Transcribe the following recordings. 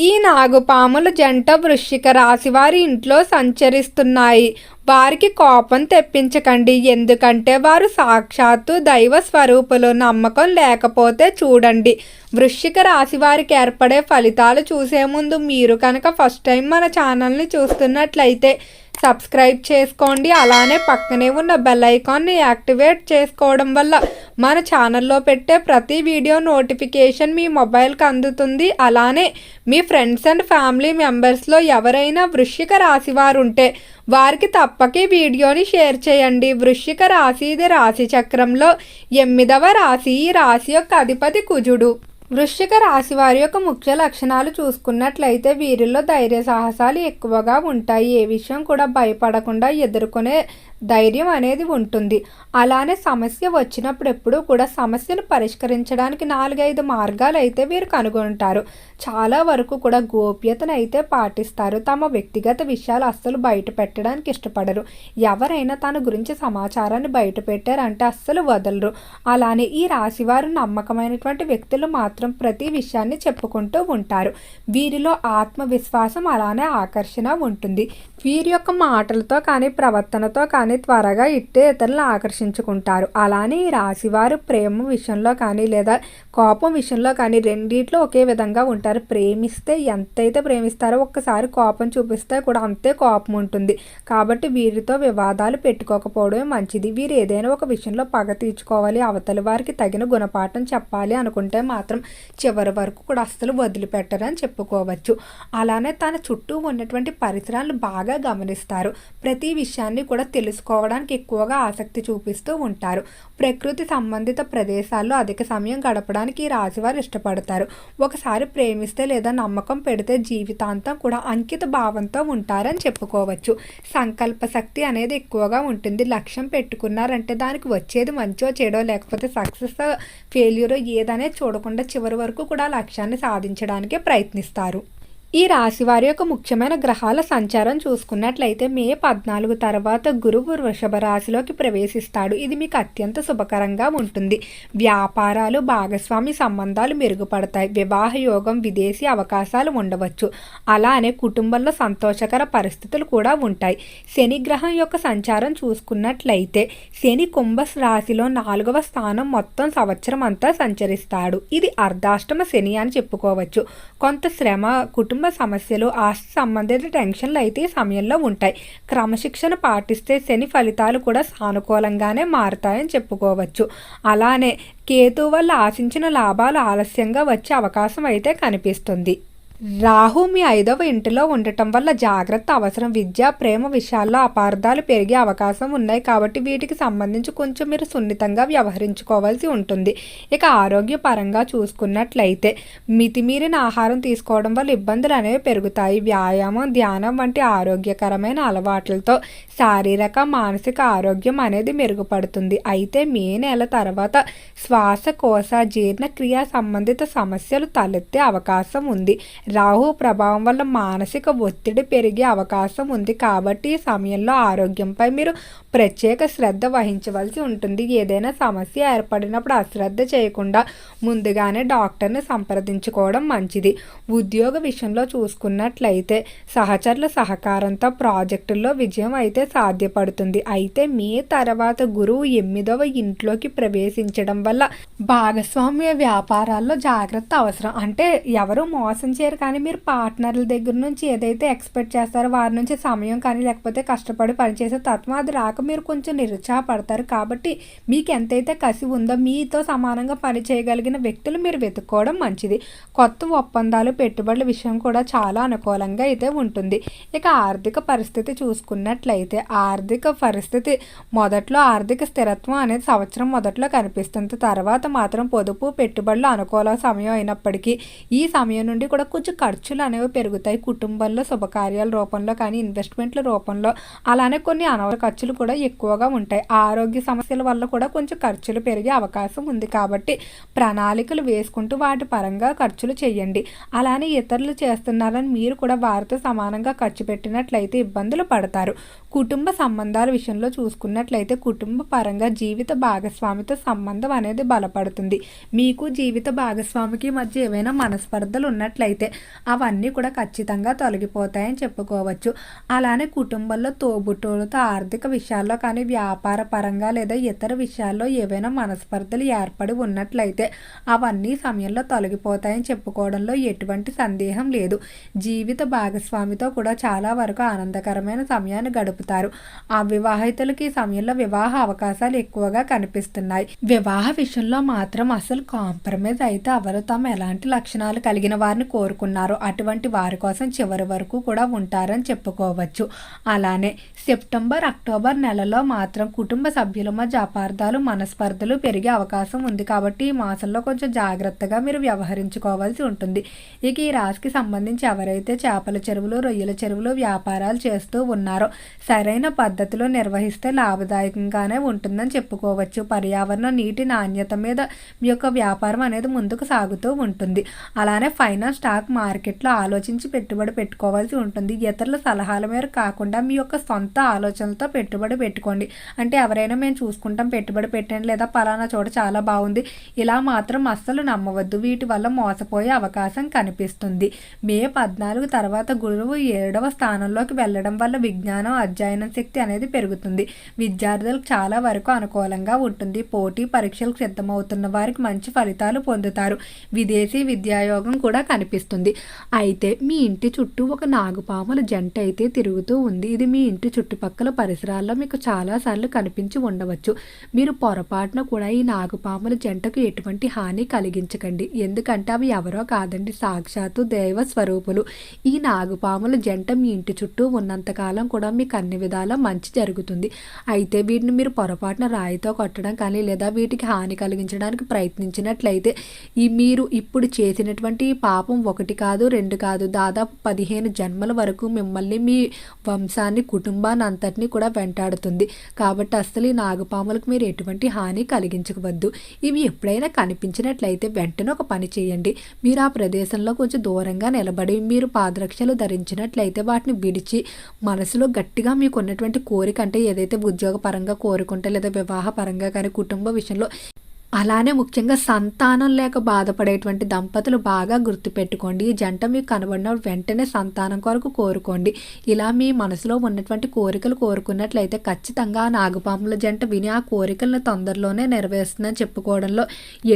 ఈ నాగుపాములు జంట వృశ్చిక రాశి వారి ఇంట్లో సంచరిస్తున్నాయి. వారికి కోపం తెప్పించకండి. ఎందుకంటే వారు సాక్షాత్తు దైవ స్వరూపులు. నమ్మకం లేకపోతే చూడండి. వృశ్చిక రాశి వారికి ఏర్పడే ఫలితాలు చూసే ముందు మీరు కనుక ఫస్ట్ టైం మన ఛానల్ని చూస్తున్నట్లయితే సబ్స్క్రైబ్ చేసుకోండి. అలానే పక్కనే ఉన్న బెల్ ఐకాన్ని యాక్టివేట్ చేసుకోవడం వల్ల మన ఛానల్లో పెట్టే ప్రతి వీడియో నోటిఫికేషన్ మీ మొబైల్కి అందుతుంది. అలానే మీ ఫ్రెండ్స్ అండ్ ఫ్యామిలీ మెంబర్స్లో ఎవరైనా వృశ్చిక రాశి వారు ఉంటే వారికి తప్పక వీడియోని షేర్ చేయండి. వృశ్చిక రాశి ఇది రాశి చక్రంలో ఎనిమిదవ రాశి. ఈ రాశి యొక్క అధిపతి కుజుడు. వృశ్చిక రాశి వారి యొక్క ముఖ్య లక్షణాలు చూసుకున్నట్లయితే వీరిలో ధైర్య సాహసాలు ఎక్కువగా ఉంటాయి. ఏ విషయం కూడా భయపడకుండా ఎదుర్కొనే ధైర్యం అనేది ఉంటుంది. అలానే సమస్య వచ్చినప్పుడు ఎప్పుడూ కూడా సమస్యను పరిష్కరించడానికి నాలుగైదు మార్గాలు అయితే వీరు కనుగొంటారు. చాలా వరకు కూడా గోప్యతను అయితే పాటిస్తారు. తమ వ్యక్తిగత విషయాలు అస్సలు బయట పెట్టడానికి ఇష్టపడరు. ఎవరైనా తన గురించి సమాచారాన్ని బయట పెట్టారంటే అస్సలు వదలరు. అలానే ఈ రాశివారు నమ్మకమైనటువంటి వ్యక్తులు మాత్రం ప్రతి విషయాన్ని చెప్పుకుంటూ ఉంటారు. వీరిలో ఆత్మవిశ్వాసం అలానే ఆకర్షణ ఉంటుంది. వీరి యొక్క మాటలతో కానీ ప్రవర్తనతో కానీ త్వరగా ఇట్టే ఇతరులను ఆకర్షించుకుంటారు. అలానే ఈ రాశివారు ప్రేమ విషయంలో కానీ లేదా కోపం విషయంలో కానీ రెండిట్లో ఒకే విధంగా ఉంటారు. ప్రేమిస్తే ఎంతైతే ప్రేమిస్తారో ఒక్కసారి కోపం చూపిస్తే కూడా అంతే కోపం ఉంటుంది. కాబట్టి వీరితో వివాదాలు పెట్టుకోకపోవడమే మంచిది. వీరు ఏదైనా ఒక విషయంలో పగ తీర్చుకోవాలి అవతలి వారికి తగిన గుణపాఠం చెప్పాలి అనుకుంటే మాత్రం చివరి వరకు కూడా అస్సలు వదిలిపెట్టరని చెప్పుకోవచ్చు. అలానే తన చుట్టూ ఉన్నటువంటి పరిసరాలను బాగా గమనిస్తారు. ప్రతి విషయాన్ని కూడా తెలుసుకోవడానికి ఎక్కువగా ఆసక్తి చూపిస్తూ ఉంటారు. ప్రకృతి సంబంధిత ప్రదేశాల్లో అధిక సమయం గడపడం ఈ రాశివారు ఇష్టపడతారు. ఒకసారి ప్రేమిస్తే లేదా నమ్మకం పెడితే జీవితాంతం కూడా అంకిత భావంతో ఉంటారని చెప్పుకోవచ్చు. సంకల్ప శక్తి అనేది ఎక్కువగా ఉంటుంది. లక్ష్యం పెట్టుకున్నారంటే దానికి వచ్చేది మంచో చెడో లేకపోతే సక్సెస్ ఫెయిల్యూరో ఏదనేది చూడకుండా చివరి వరకు కూడా లక్ష్యాన్ని సాధించడానికే ప్రయత్నిస్తారు. ఈ రాశి వారి యొక్క ముఖ్యమైన గ్రహాల సంచారం చూసుకున్నట్లయితే మే పద్నాలుగు తర్వాత గురువు వృషభ రాశిలోకి ప్రవేశిస్తాడు. ఇది మీకు అత్యంత శుభకరంగా ఉంటుంది. వ్యాపారాలు భాగస్వామి సంబంధాలు మెరుగుపడతాయి. వివాహ యోగం విదేశీ అవకాశాలు ఉండవచ్చు. అలానే కుటుంబంలో సంతోషకర పరిస్థితులు కూడా ఉంటాయి. శని గ్రహం యొక్క సంచారం చూసుకున్నట్లయితే శని కుంభ రాశిలో నాలుగవ స్థానం మొత్తం సంవత్సరం అంతా సంచరిస్తాడు. ఇది అర్ధాష్టమ శని అని చెప్పుకోవచ్చు. కొంత శ్రమ కుటుంబ కుటుంబ సమస్యలు ఆస్తి సంబంధిత టెన్షన్లు అయితే ఈ సమయంలో ఉంటాయి. క్రమశిక్షణ పాటిస్తే శని ఫలితాలు కూడా సానుకూలంగానే మారుతాయని చెప్పుకోవచ్చు. అలానే కేతు వల్ల ఆశించిన లాభాలు ఆలస్యంగా వచ్చే అవకాశం అయితే కనిపిస్తుంది. రాహు మీ ఐదవ ఇంటిలో ఉండటం వల్ల జాగ్రత్త అవసరం విద్య ప్రేమ విషయాల్లో అపార్థాలు పెరిగే అవకాశం ఉన్నాయి కాబట్టి వీటికి సంబంధించి కొంచెం మీరు సున్నితంగా వ్యవహరించుకోవాల్సి ఉంటుంది. ఇక ఆరోగ్యపరంగా చూసుకున్నట్లయితే మితిమీరిన ఆహారం తీసుకోవడం వల్ల ఇబ్బందులు అనేవి పెరుగుతాయి. వ్యాయామం ధ్యానం వంటి ఆరోగ్యకరమైన అలవాట్లతో శారీరక మానసిక ఆరోగ్యం అనేది మెరుగుపడుతుంది. అయితే మే నెల తర్వాత శ్వాసకోశ జీర్ణక్రియ సంబంధిత సమస్యలు తలెత్తే అవకాశం ఉంది. రాహు ప్రభావం వల్ల మానసిక ఒత్తిడి పెరిగే అవకాశం ఉంది కాబట్టి ఈ సమయంలో ఆరోగ్యంపై మీరు ప్రత్యేక శ్రద్ధ వహించవలసి ఉంటుంది. ఏదైనా సమస్య ఏర్పడినప్పుడు అశ్రద్ధ చేయకుండా ముందుగానే డాక్టర్ని సంప్రదించుకోవడం మంచిది. ఉద్యోగ విషయంలో చూసుకున్నట్లయితే సహచరుల సహకారంతో ప్రాజెక్టుల్లో విజయం అయితే సాధ్యపడుతుంది. అయితే మీ తర్వాత గురువు ఎనిమిదవ ఇంట్లోకి ప్రవేశించడం వల్ల భాగస్వామ్య వ్యాపారాల్లో జాగ్రత్త అవసరం. అంటే ఎవరు మోసం చేయరు కానీ మీరు పార్ట్నర్ల దగ్గర నుంచి ఏదైతే ఎక్స్పెక్ట్ చేస్తారో వారి నుంచి సమయం కానీ లేకపోతే కష్టపడి పనిచేసే తత్వం అది రాక మీరు కొంచెం నిరుత్సాహపడతారు. కాబట్టి మీకు ఎంతైతే కసి ఉందో మీతో సమానంగా పని చేయగలిగిన వ్యక్తులు మీరు వెతుక్కోవడం మంచిది. కొత్త ఒప్పందాలు పెట్టుబడుల విషయం కూడా చాలా అనుకూలంగా అయితే ఉంటుంది. ఇక ఆర్థిక పరిస్థితి చూసుకున్నట్లయితే ఆర్థిక పరిస్థితి మొదట్లో ఆర్థిక స్థిరత్వం అనేది సంవత్సరం మొదట్లో కనిపిస్తుంది. తర్వాత మాత్రం పొదుపు పెట్టుబడులు అనుకూల సమయం అయినప్పటికీ ఈ సమయం నుండి కూడా కొంచెం ఖర్చులు అనేవి పెరుగుతాయి. కుటుంబంలో శుభకార్యాల రూపంలో కానీ ఇన్వెస్ట్మెంట్ల రూపంలో. అలానే కొన్ని అనవసర ఖర్చులు కూడా కూడా ఎక్కువగా ఉంటాయి. ఆరోగ్య సమస్యల వల్ల కూడా కొంచెం ఖర్చులు పెరిగే అవకాశం ఉంది కాబట్టి ప్రణాళికలు వేసుకుంటూ వాటి పరంగా ఖర్చులు చేయండి. అలానే ఇతరులు చేస్తున్నారని మీరు కూడా వారితో సమానంగా ఖర్చు పెట్టినట్లయితే ఇబ్బందులు పడతారు. కుటుంబ సంబంధాల విషయంలో చూసుకున్నట్లయితే కుటుంబ పరంగా జీవిత భాగస్వామితో సంబంధం అనేది బలపడుతుంది. మీకు జీవిత భాగస్వామికి మధ్య ఏవైనా మనస్పర్ధలు ఉన్నట్లయితే అవన్నీ కూడా ఖచ్చితంగా తొలగిపోతాయని చెప్పుకోవచ్చు. అలానే కుటుంబంలో తోబుట్టులతో ఆర్థిక విషయాల్లో కానీ వ్యాపార పరంగా లేదా ఇతర విషయాల్లో ఏవైనా మనస్పర్ధలు ఏర్పడి ఉన్నట్లయితే అవన్నీ సమయంలో తొలగిపోతాయని చెప్పుకోవడంలో ఎటువంటి సందేహం లేదు. జీవిత భాగస్వామితో కూడా చాలా వరకు ఆనందకరమైన సమయాన్ని గడుపుతారు. ఆ వివాహితులకి ఈ సమయంలో వివాహ అవకాశాలు ఎక్కువగా కనిపిస్తున్నాయి. వివాహ విషయంలో మాత్రం అసలు కాంప్రమైజ్ అయితే ఎవరు తమ ఎలాంటి లక్షణాలు కలిగిన వారిని కోరుకున్నారో అటువంటి వారి కోసం చివరి వరకు కూడా ఉంటారని చెప్పుకోవచ్చు. అలానే సెప్టెంబర్ అక్టోబర్ నెలలో మాత్రం కుటుంబ సభ్యుల మధ్య అపార్థాలు మనస్పర్ధలు పెరిగే అవకాశం ఉంది కాబట్టి ఈ మాసంలో కొంచెం జాగ్రత్తగా మీరు వ్యవహరించుకోవాల్సి ఉంటుంది. ఇక ఈ రాశికి సంబంధించి ఎవరైతే చేపల చెరువులు రొయ్యల చెరువులు వ్యాపారాలు చేస్తూ ఉన్నారో సరైన పద్ధతిలో నిర్వహిస్తే లాభదాయకంగానే ఉంటుందని చెప్పుకోవచ్చు. పర్యావరణ నీటి నాణ్యత మీద మీ యొక్క వ్యాపారం అనేది ముందుకు సాగుతూ ఉంటుంది. అలానే ఫైనాన్స్ స్టాక్ మార్కెట్లో ఆలోచించి పెట్టుబడి పెట్టుకోవాల్సి ఉంటుంది. ఇతరుల సలహాల మేర కాకుండా మీ యొక్క సొంత ఆలోచనలతో పెట్టుబడి పెట్టుకోండి. అంటే ఎవరైనా మేము చూసుకుంటాం పెట్టుబడి పెట్టండి లేదా పలానా చోట చాలా బాగుంది. ఇలా మాత్రం అస్సలు నమ్మవద్దు. వీటి వల్ల మోసపోయే అవకాశం కనిపిస్తుంది. మే పద్నాలుగు తర్వాత గురువు ఏడవ స్థానంలోకి వెళ్ళడం వల్ల విజ్ఞానం అధ్యయన శక్తి అనేది పెరుగుతుంది. విద్యార్థులకు చాలా వరకు అనుకూలంగా ఉంటుంది. పోటీ పరీక్షలకు సిద్ధమవుతున్న వారికి మంచి ఫలితాలు పొందుతారు. విదేశీ విద్యాయోగం కూడా కనిపిస్తుంది. అయితే మీ ఇంటి చుట్టూ ఒక నాగుపాముల జంట అయితే తిరుగుతూ ఉంది. ఇది మీ ఇంటి చుట్టుపక్కల పరిసరాల్లో మీకు చాలాసార్లు కనిపించి ఉండవచ్చు. మీరు పొరపాటున కూడా ఈ నాగుపాముల జంటకు ఎటువంటి హాని కలిగించకండి. ఎందుకంటే అవి ఎవరో కాదండి సాక్షాత్తు దైవ స్వరూపులు ఈ నాగుపాముల జంట మీ ఇంటి చుట్టూ ఉన్నంతకాలం కూడా మీకు అన్ని విధాలా మంచి జరుగుతుంది. అయితే వీటిని మీరు పొరపాటున రాయితో కొట్టడం కానీ లేదా వీటికి హాని కలిగించడానికి ప్రయత్నించినట్లయితే ఈ మీరు ఇప్పుడు చేసినటువంటి ఈ పాపం ఒకటి కాదు రెండు కాదు దాదాపు పదిహేను జన్మల వరకు మిమ్మల్ని మీ వంశాన్ని కుటుంబాన్ని అంతటినీ కూడా వెంటాడుతుంది. కాబట్టి అసలు ఈ నాగపాములకు మీరు ఎటువంటి హాని కలిగించవద్దు. ఇవి ఎప్పుడైనా కనిపించినట్లయితే వెంటనే ఒక పని చేయండి. మీరు ఆ ప్రదేశంలో కొంచెం దూరంగా నిలబడి మీరు పాదరక్షలు ధరించినట్లయితే వాటిని విడిచి మనసులో గట్టిగా మీకు ఉన్నటువంటి కోరిక అంటే ఏదైతే ఉద్యోగపరంగా కోరుకుంటే లేదా వివాహపరంగా కానీ కుటుంబ విషయంలో అలానే ముఖ్యంగా సంతానం లేక బాధపడేటువంటి దంపతులు బాగా గుర్తుపెట్టుకోండి. ఈ జంట మీకు కనబడిన వెంటనే సంతానం కొరకు కోరుకోండి. ఇలా మీ మనసులో ఉన్నటువంటి కోరికలు కోరుకున్నట్లయితే ఖచ్చితంగా ఆ నాగపాముల జంట విని ఆ కోరికలను తొందరలోనే నెరవేరుస్తుందని చెప్పుకోవడంలో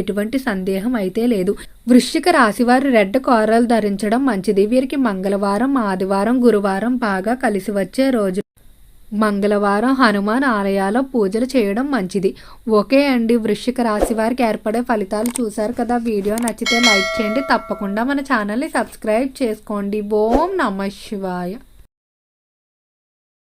ఎటువంటి సందేహం అయితే లేదు. వృశ్చిక రాశి వారు రెడ్ కూరలు ధరించడం మంచిది. వీరికి మంగళవారం ఆదివారం గురువారం బాగా కలిసి వచ్చే రోజు మంగళవారం హనుమాన్ ఆలయాల్లో పూజలు చేయడం మంచిది. ఓకే అండి. వృశ్చిక రాశి వారికి ఏర్పడే ఫలితాలు చూశారు కదా. వీడియో నచ్చితే లైక్ చేయండి. తప్పకుండా మన ఛానల్ని సబ్స్క్రైబ్ చేసుకోండి. ఓం నమ శివాయ.